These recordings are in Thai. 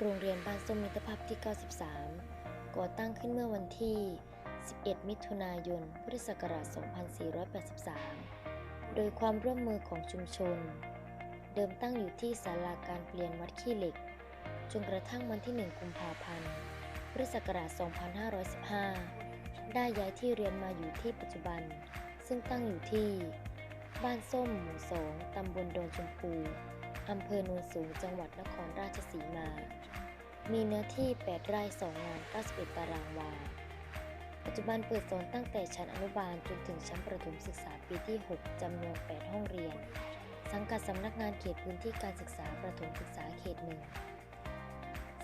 โรงเรียนบ้านส้มมิตรภาพที่ 93 ก่อตั้งขึ้นเมื่อวันที่ 11 มิถุนายน พุทธศักราช 2483 โดยความร่วมมือของชุมชน เดิมตั้งอยู่ที่ศาลาการเปลี่ยนวัดขี้เหล็ก จนกระทั่งวันที่ 1 กุมภาพันธ์ พุทธศักราช 2515 ได้ย้ายที่เรียนมาอยู่ที่ปัจจุบัน ซึ่งตั้งอยู่ที่ บ้านส้มหมู่สองตำบลโดนชมพูอำเภอโนนสูงจังหวัดนครราชสีมา มีเนื้อที่ 8 ไร่ 2 งาน 91 ตารางวา ปัจจุบันเปิดสอนตั้งแต่ชั้นอนุบาลจนถึงชั้นประถมศึกษาปีที่ 6 จำนวน 8 ห้องเรียน สังกัดสำนักงานเขตพื้นที่การศึกษาประถมศึกษาเขตหนึ่ง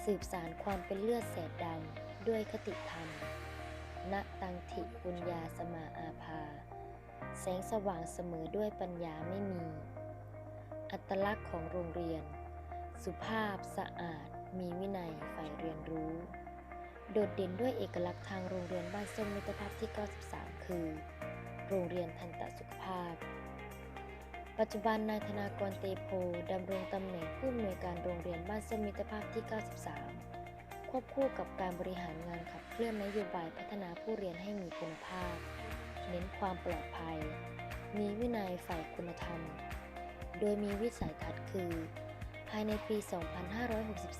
สืบสารความเป็นเลือดแสดดำด้วยคติธรรม ณ ตังถิปุญญาสมาอาภา แสงสว่างเสมอด้วยปัญญาไม่มี อัตลักษณ์ของโรงเรียน สุภาพสะอาด มีวินัยใฝ่เรียนรู้ โดดเด่นด้วยเอกลักษณ์ทางโรงเรียนบ้านส้มมิตรภาพที่ 93 คือ โรงเรียนทันตสุขภาพ ปัจจุบันนายธนากรเตโพดำรงตำแหน่งผู้อำนวยการโรงเรียนบ้านส้มมิตรภาพที่ 93 ควบคู่กับการบริหารงานขับเคลื่อนนโยบายพัฒนาผู้เรียนให้มีคุณภาพ เน้นความปลอดภัย มีวินัยฝ่ายคุณธรรม โดยมีวิสัยทัศน์คือ ภายในปี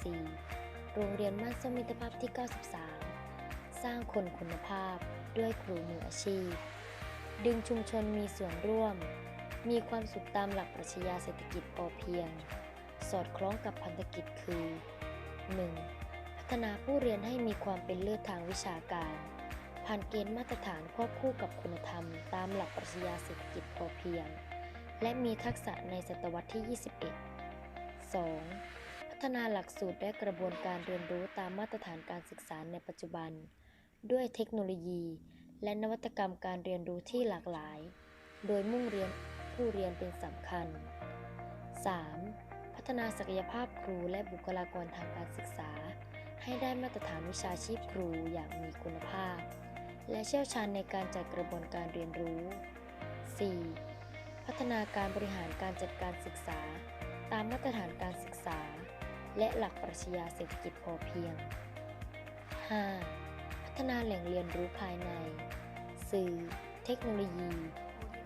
2564 โรงเรียนบ้านสมมิตรภาพที่ 93 สร้างคนคุณภาพด้วยครูมืออาชีพ ดึงชุมชนมีส่วนร่วม มีความสุขตามหลักปรัชญาเศรษฐกิจพอเพียง สอดคล้องกับพันธกิจคือ 1. พัฒนาผู้เรียนให้มีความเป็นเลิศทางวิชาการ ผ่านเกณฑ์มาตรฐานควบคู่กับคุณธรรม ตามหลักปรัชญาเศรษฐกิจพอเพียง และมีทักษะในศตวรรษที่ 21 2. พัฒนาหลักสูตรและกระบวนการเรียนรู้ตามมาตรฐานการศึกษาในปัจจุบัน ด้วยเทคโนโลยี และนวัตกรรมการเรียนรู้ที่หลากหลาย โดยมุ่งเรียนผู้เรียนเป็นสำคัญ 3. พัฒนาศักยภาพครูและบุคลากรทางการศึกษาให้ได้มาตรฐานวิชาชีพครูอย่างมีคุณภาพ และเชี่ยวชาญในการจัดกระบวนการเรียนรู้ 4. พัฒนาการบริหารการจัดการศึกษา ตามมาตรฐานการศึกษา และหลักปรัชญาเศรษฐกิจพอเพียง 5. พัฒนาแหล่งเรียนรู้ภายใน สื่อ เทคโนโลยี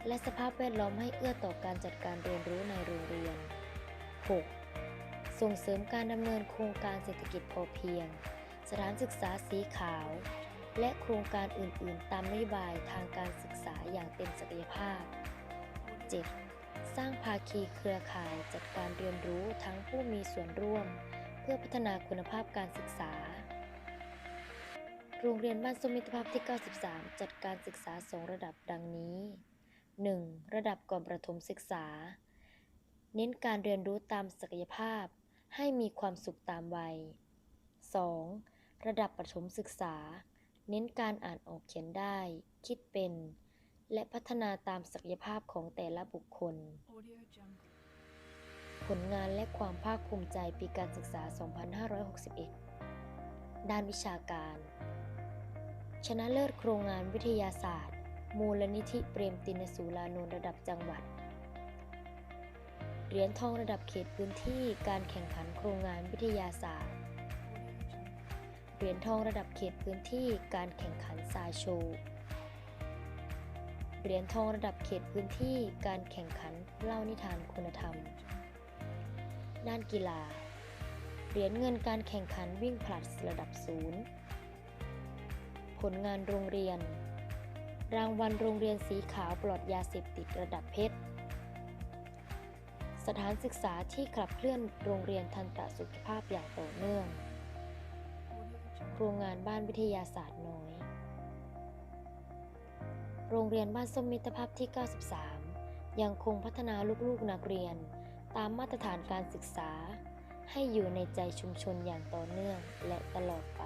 และสภาพแวดล้อมให้เอื้อต่อการจัดการเรียนรู้ในโรงเรียน 6. ส่งเสริมการดำเนินโครงการเศรษฐกิจพอเพียง สถานศึกษาสีขาว และโครงการอื่น ๆ ตามนโยบายทางการศึกษาอย่างเต็มศักยภาพ 7. สร้างภาคีเครือข่ายจัดการเรียนรู้ทั้งผู้มีส่วนร่วม เพื่อพัฒนาคุณภาพการศึกษา โรงเรียนบ้านสมิตรภาพที่ 93 จัดการศึกษาสองระดับดังนี้ 1. ระดับก่อนประถมศึกษา เน้นการเรียนรู้ตามศักยภาพ ให้มีความสุขตามวัย 2. ระดับประถมศึกษา เน้นการอ่านออกเขียนได้ คิดเป็น และพัฒนาตามศักยภาพของแต่ละบุคคล ผลงานและความภาคภูมิใจปีการศึกษา 2561 ด้านวิชาการ ชนะเลิศโครงงานวิทยาศาสตร์ มูลนิธิเปรมตินสูลานนท์ระดับจังหวัด เหรียญทองระดับเขตพื้นที่การแข่งขันโครงงานวิทยาศาสตร์ เหรียญทองระดับเขตพื้นที่การแข่งขันสายโชเหรียญทองระดับเขตพื้นที่การแข่งขันเล่านิทานคุณธรรม ด้านกีฬา เหรียญเงินการแข่งขันวิ่งผลัดระดับศูนย์ ผลงานโรงเรียน รางวัลโรงเรียนสีขาวปลอดยาเสพติดระดับเพชร สถานศึกษาที่ขับเคลื่อนโรงเรียนทันตสุขภาพอย่างต่อเนื่อง โรงงานบ้านวิทยาศาสตร์น้อย โรงเรียนบ้านส้มมิตรภาพที่ 93 ยังคงพัฒนาลูกๆนักเรียน ตามมาตรฐานการศึกษา ให้อยู่ในใจชุมชนอย่างต่อเนื่องและตลอดไป